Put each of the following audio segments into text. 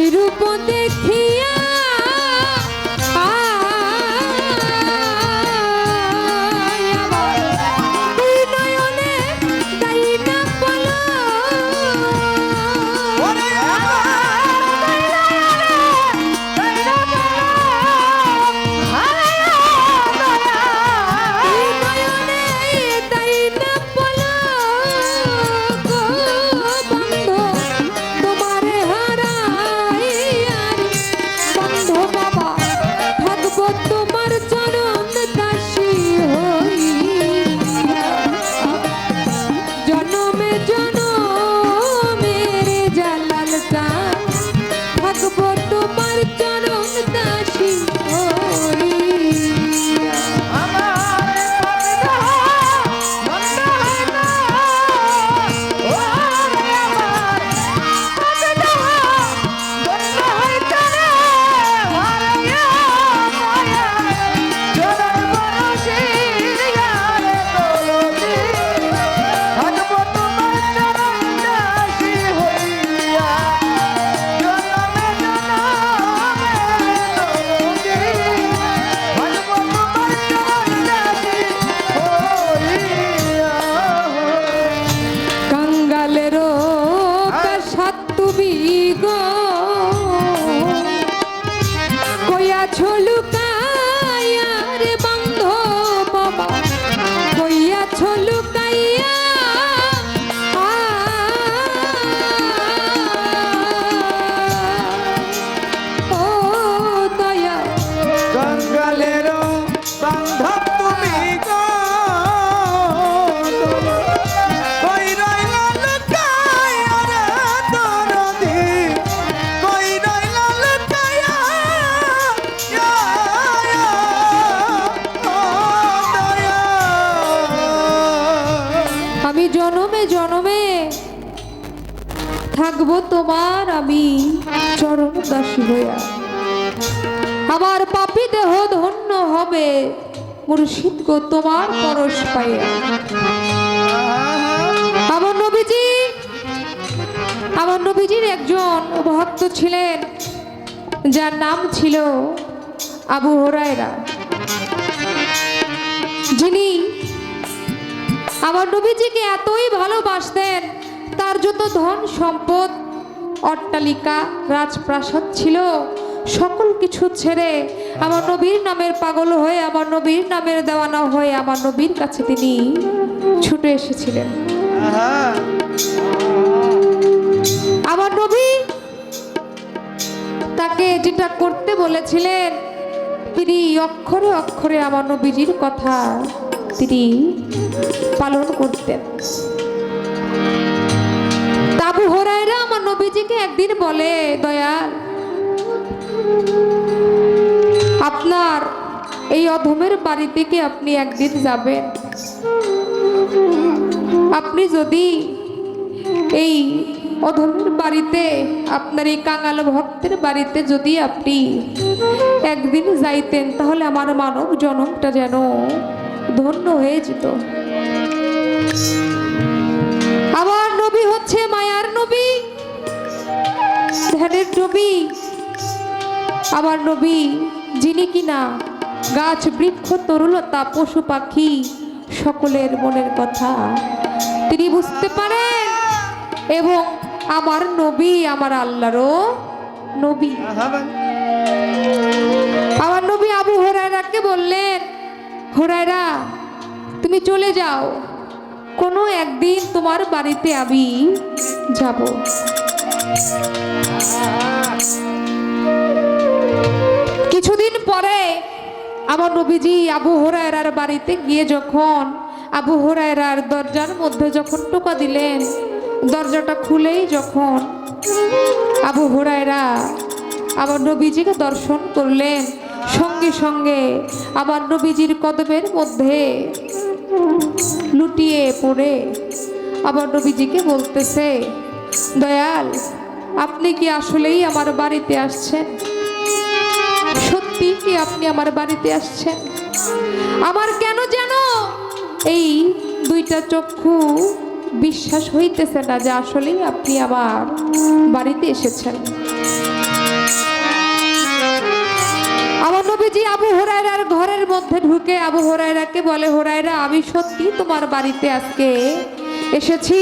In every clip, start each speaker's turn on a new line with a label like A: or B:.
A: ওই রূপ দেখিয়া জনমে জনমে। থাকব তোমার আমি চরণ দাসী হইয়া। আমার পাপি দেহ ধন্য হবে, মুর্শিদ গো তোমার পরশ পাইয়া। আমার নবীজি, আমার নবীজির একজন ভক্ত ছিলেন, যার নাম ছিল আবু হরায়রা। যিনি আমার নবীজিকে এতই ভালোবাসতেন তার যত ধন সম্পদ অট্টালিকা রাজপ্রাসাদ ছিল সকল কিছু ছেড়ে আমার নবীর নামের পাগল হয়ে আমার নবীর নামের দেওয়ানা হয়ে আমার নবীর কাছে তিনি ছুটে এসেছিলেন। আমার নবী তাকে যেটা করতে বলেছিলেন তিনি অক্ষরে অক্ষরে আমার নবীজির কথা। তিনি পালন করতেন। তাবু আমার নবীজিকে একদিন বলে, দয়াল, আপনার এই অধমের বাড়ি থেকে আপনি একদিন যাবেন। আপনি যদি এই অধমের বাড়িতে, আপনার এই কাঙাল ভক্তের বাড়িতে যদি আপনি একদিন যাইতেন, তাহলে আমার মানব জনমটা যেন ধন্য হয়ে যেত। আমার নবী হচ্ছে মায়ার নবী ধ্যানের নবী। আমার নবী যিনি কিনা গাছ বৃক্ষ তরুলতা পশু পাখি সকলের মনের কথা। তিনি বুঝতে পারেন এবং আমার নবী আমার আল্লাহরও নবী। আমার নবী আবু হরাইরাকে বললেন হরাইরা তুমি চলে যাও। কোনো একদিন তোমার বাড়িতে আমি যাব। কিছুদিন পরে আমার নবীজি আবু হরায়রার বাড়িতে গিয়ে যখন আবু হরায়রার দরজার মধ্যে যখন টোকা দিলেন, দরজাটা খুলেই যখন আবু হুরায়রা আমার নবীজিকে দর্শন করলেন সঙ্গে সঙ্গে আমার নবীজির কদমের মধ্যে লুটিয়ে পড়ে আবার নবীজিকে বলতেছে, দয়াল, আপনি কি আসলেই আমার বাড়িতে আসছেন? সত্যি কি আপনি আমার বাড়িতে আসছেন? আমার কেন যেন এই দুইটা চক্ষু বিশ্বাস হইতেছে না যে আসলেই আপনি আমার বাড়িতে এসেছেন? নবীজি আবু হোরাইরার ঘরের মধ্যে ঢুকে আবু হোরাইরাকে বলে হোরাইরা আমি সত্যি তোমার বাড়িতে আজকে এসেছি।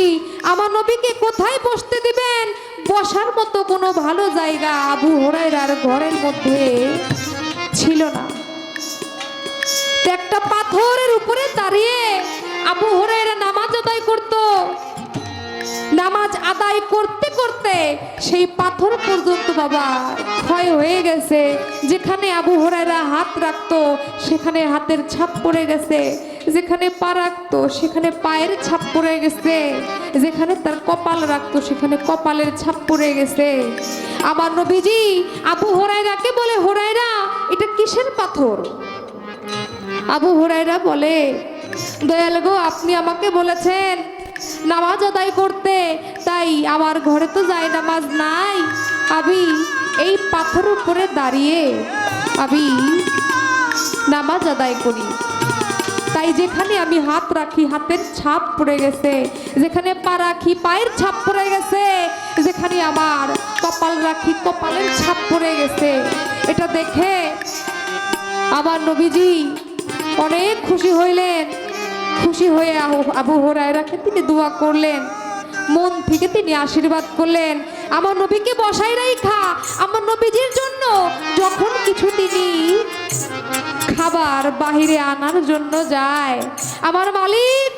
A: আমার নবীকে কোথায় বসতে দিবেন? বসার মতো কোনো ভালো জায়গা আবু হোরাইরার ঘরের মধ্যে ছিল না। একটা পাথরের উপরে দাঁড়িয়ে আবু হোরাইরা আদায় করতে করতে সেই পাথর পর্যন্ত বাবা ক্ষয় হয়ে গেছে। যেখানে আবু হরাইরা হাত রাখতো, সেখানে হাতের ছাপ পড়ে গেছে। যেখানে পা রাখতো, সেখানে পায়ের ছাপ পড়ে গেছে। যেখানে তার কপাল রাখতো, সেখানে কপালের ছাপ পড়ে গেছে। আমার নবীজি আবু হরাইরাকে বলে হরাইরা এটা কিসের পাথর? আবু হুরাইরা বলে, দয়াল গো, আপনি আমাকে বলেছেন, নামাজ আদায় করতে তাই আমার ঘরে তো যায় নামাজ নাই। আমি এই পাথর উপরে দাঁড়িয়ে আমি নামাজ আদায় করি। তাই যেখানে আমি হাত রাখি, হাতের ছাপ পড়ে গেছে। যেখানে পা রাখি, পায়ের ছাপ পড়ে গেছে। যেখানে আমার কপাল রাখি, কপালের ছাপ পড়ে গেছে। এটা দেখে আমার নবীজি অনেক খুশি হইলেন। খুশি হয়ে আবু- হরাইরাকে তিনি দোয়া করলেন। মন থেকে তিনি আশীর্বাদ করলেন। আমার নবীকে বসাই রাইখা। আমার নবীজির জন্য যখন কিছু তিনি খাবার বাহিরে আনার জন্য যায়, আমার মালিক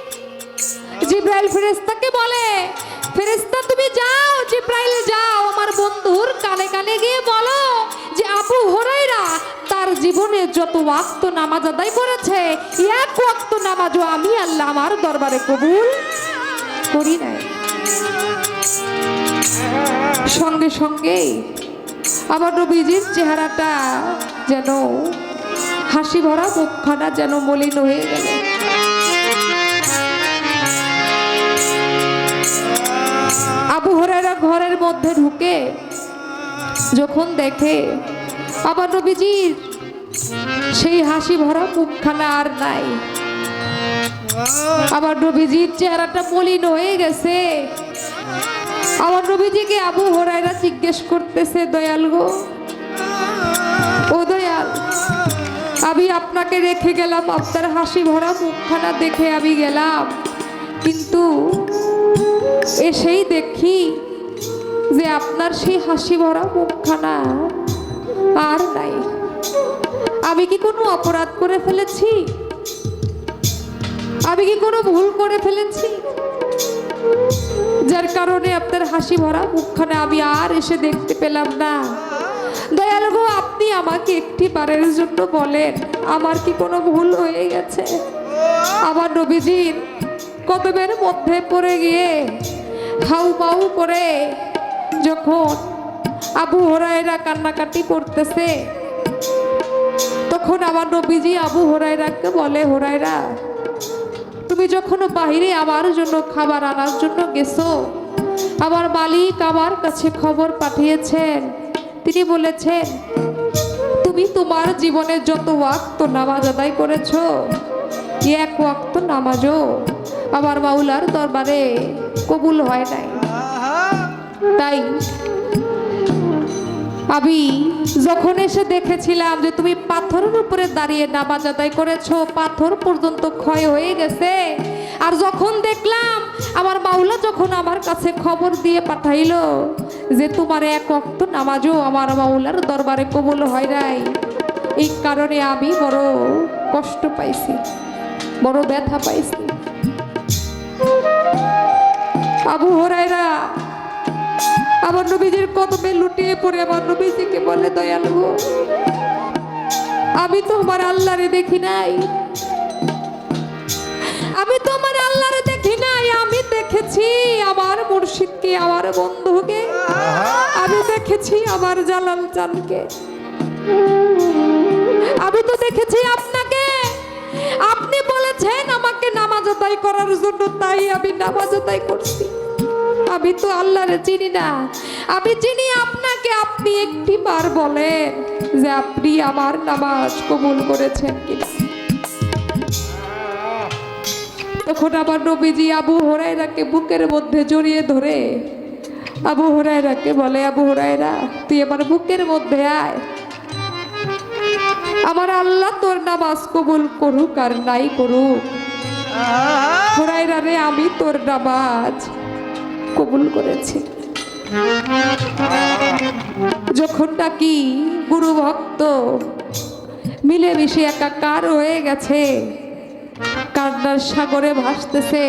A: জিব্রাইল ফেরেস্তাকে বলে ফেরেস্তা তুমি যাও, জিব্রাইল যাও। আমার বন্ধুর কানে কানে গিয়ে বলো যে, আবু হরাইরা তার জীবনে যত ওয়াক্ত নামাজ আদায় করেছে, এক ওয়াক্ত নামাজও আমি আল্লাহ আমার দরবারে কবুল করি নাই। সঙ্গে সঙ্গেই আমার নবীজির চেহারাটা যেন হাসি ভরা, মুখখানা যেন মলিন হয়ে গেল। আবু ঘরের মধ্যে ঢুকে যখন দেখে আবার নবীজির সেই হাসি ভরা, মুখখানা আর নাই। আবার নবীজির চেহারাটা মলিন হয়ে গেছে। আমার নবীজিকে আবু হরাইরা জিজ্ঞেস করতেছে, দয়াল গো, ও দয়াল, আমি আপনাকে রেখে গেলাম, আপনার হাসি ভরা মুখখানা দেখে আমি গেলাম। কিন্তু এসেই দেখি যে আপনার সেই হাসি ভরা মুখখানা আর নাই। আমি কি কোনো অপরাধ করে ফেলেছি? আমি কি কোনো ভুল করে ফেলেছি? যার কারণে আপনার হাসি ভরা মুখখানে আমি আর এসে দেখতে পেলাম না। দয়াল গো, আপনি আমাকে একটি বারের জন্য বলেন, আমার কি কোনো ভুল হয়ে গেছে? আমার নবীজির কদমের মধ্যে পড়ে গিয়ে হাউ মাউ করে যখন আবু হরাইরা কান্নাকাটি করতেছে, তখন আমার নবীজি আবু হরাইরাকে বলে হরাইরা তুমি যখন বাহিরে আমার জন্য খাবার আনার জন্য গেছো আমার মালিক আমার কাছে খবর পাঠিয়েছেন। তিনি বলেছেন তুমি তোমার জীবনে যত ওয়াক্ত নামাজ আদায় করেছ এক ওয়াক্ত নামাজও আমার মাউলার দরবারে কবুল হয় নাই। তাই আমি যখন এসে দেখেছিলাম যে তুমি পাথরের উপরে দাঁড়িয়ে নামাজ আদায় করেছ, পাথর পর্যন্ত ক্ষয় হয়ে গেছে। আর যখন দেখলাম, আমার মাওলা যখন আমার কাছে খবর দিয়ে পাঠাইলো যে তোমার এক অক্ত নামাজও আমার মাওলার দরবারে কবল হয় নাই, এই কারণে আমি বড় কষ্ট পাইছি, বড় ব্যথা পাইছি। আবু হরাইরা আমার নবীজির কদমে লুটিয়ে পড়ে আমার নবীজিকে বলে, দয়াল গো, আমি তো আমার আল্লাহরে দেখি নাই। আমি তো আমার আল্লাহরে দেখি নাই। আমি দেখেছি আমার মুর্শিদকে, আমার বন্ধুকে। আমি দেখেছি আমার জালাল চানকে আমি তো দেখেছি আপনাকে। আপনি বলেছেন আমাকে নামাজ আদায় করার জন্য, তাই আমি নামাজ আদায় করছি। আমি তো আল্লাহরে চিনি না। আমি চিনি আপনাকে, আপনি একটি বার বলেন যে আপনি আমার নামাজ কবুল করেছেন কিনা। তখন আমার নবীজি আবু হরাইরাকে বুকের মধ্যে জড়িয়ে ধরে, আবু হরাইরাকে বলে, আবু হরাইরা তুই আমার বুকের মধ্যে আয়। আমার আল্লাহ তোর নামাজ কবুল করুক আর নাই করুক। হরাইরা রে আমি তোর নামাজ কবুল করেছি। যখন নাকি গুরু ভক্ত মিলেমিশে একাকার হয়ে গেছে, কান্নার সাগরে ভাসতেছে।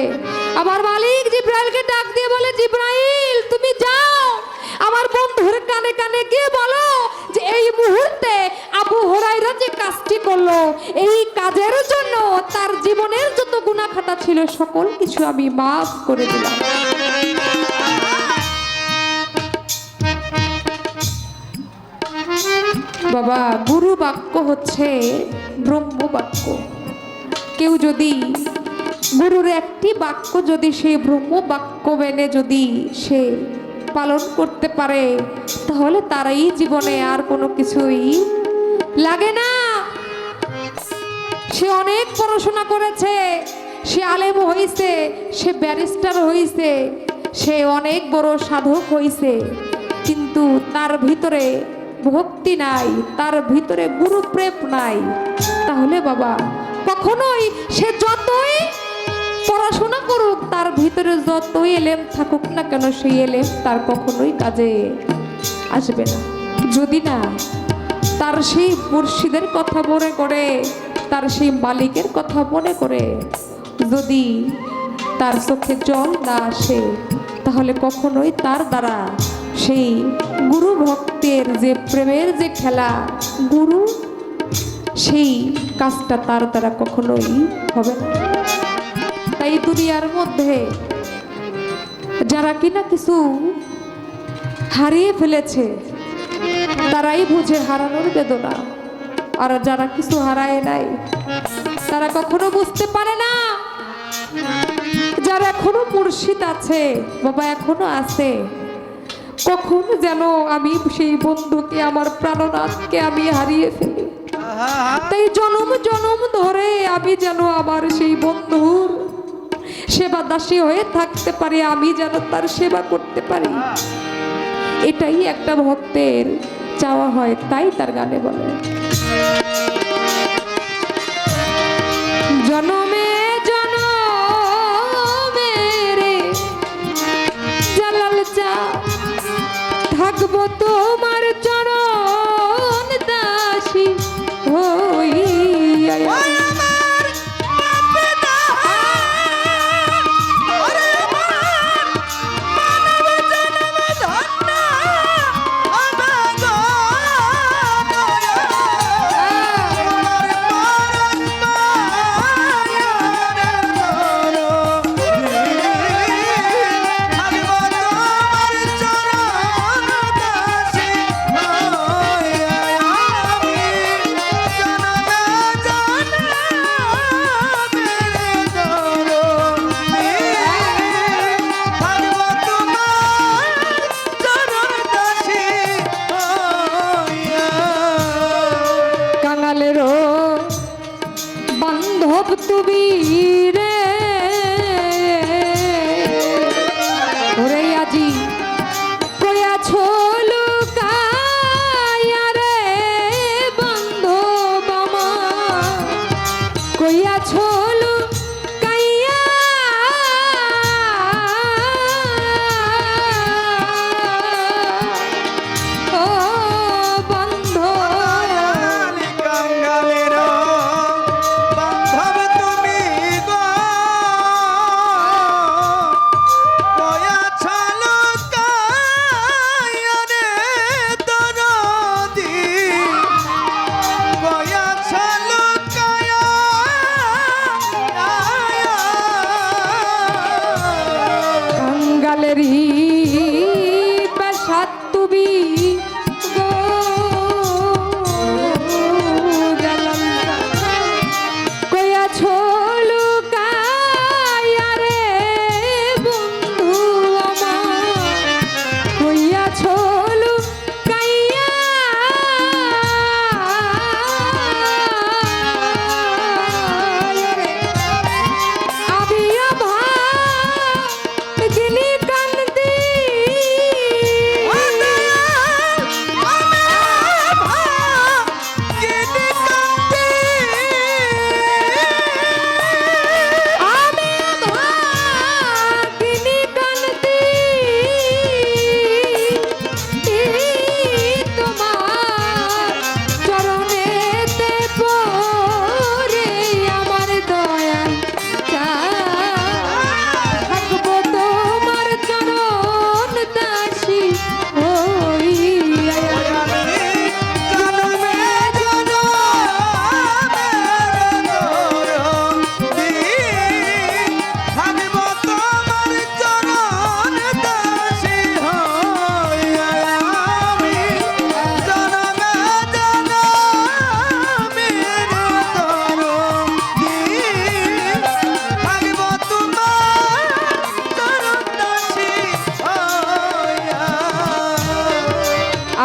A: আমার মালিক জিব্রাইলকে ডাক দিয়ে বলে, জিব্রাইল, তুমি যাও! বন্ধুর কানে কানে গিয়ে বলো যে এই মুহূর্তে আবু হরাইরা যে কাজটি করল, এই কাজের জন্য তার জীবনের যত গুণাখাতা ছিল, সকল কিছু আমি মাফ করে দিলাম। বাবা, গুরু বাক্য হচ্ছে ব্রহ্ম বাক্য। কেউ যদি গুরুর একটি বাক্য যদি সে ব্রহ্ম বাক্য মেনে যদি সে পালন করতে পারে, তাহলে তারাই জীবনে আর কোনো কিছুই লাগে না। সে অনেক পড়াশোনা করেছে, সে আলেম হইছে, সে ব্যারিস্টার হইছে, সে অনেক বড় সাধক হইছে, কিন্তু তার ভিতরে ভক্তি নাই, তার ভিতরে গুরুপ্রেম নাই। তাহলে বাবা, কখনোই সে যতই পড়াশোনা করুক, তার ভিতরে যতই এলেম থাকুক না কেন, সেই এলেম তার কখনোই কাজে আসবে না। যদি না, তার সেই মুর্শিদের কথা মনে করে, তার সেই মালিকের কথা মনে করে, যদি তার চোখে জল না আসে, তাহলে কখনোই তার দ্বারা সেই গুরু ভক্তের যে প্রেমের যে খেলা, গুরু সেই কাজটা তার দ্বারা কখনোই হবে না। তাই দুনিয়ার মধ্যে যারা কিনা কিছু হারিয়ে ফেলেছে তারাই বুঝে হারানোর বেদনা। আর যারা কিছু হারায় নাই তারা কখনো বুঝতে পারে না। যারা এখনও মুর্শিদ আছে বাবা এখনও আছে কখন যেন আমি সেই বন্ধুকে আমার প্রাণনাথকে আমি হারিয়ে ফেলি। তাই জনম জনম ধরে আমি যেন আমার সেই বন্ধুর সেবা দাসী হয়ে থাকতে পারে, আমি যেন তার সেবা করতে পারি। এটাই একটা ভক্তের চাওয়া হয়, তাই তার গানে বলে।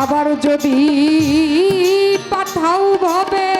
B: আবার যদি পাঠাও ভবে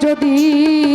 B: যদি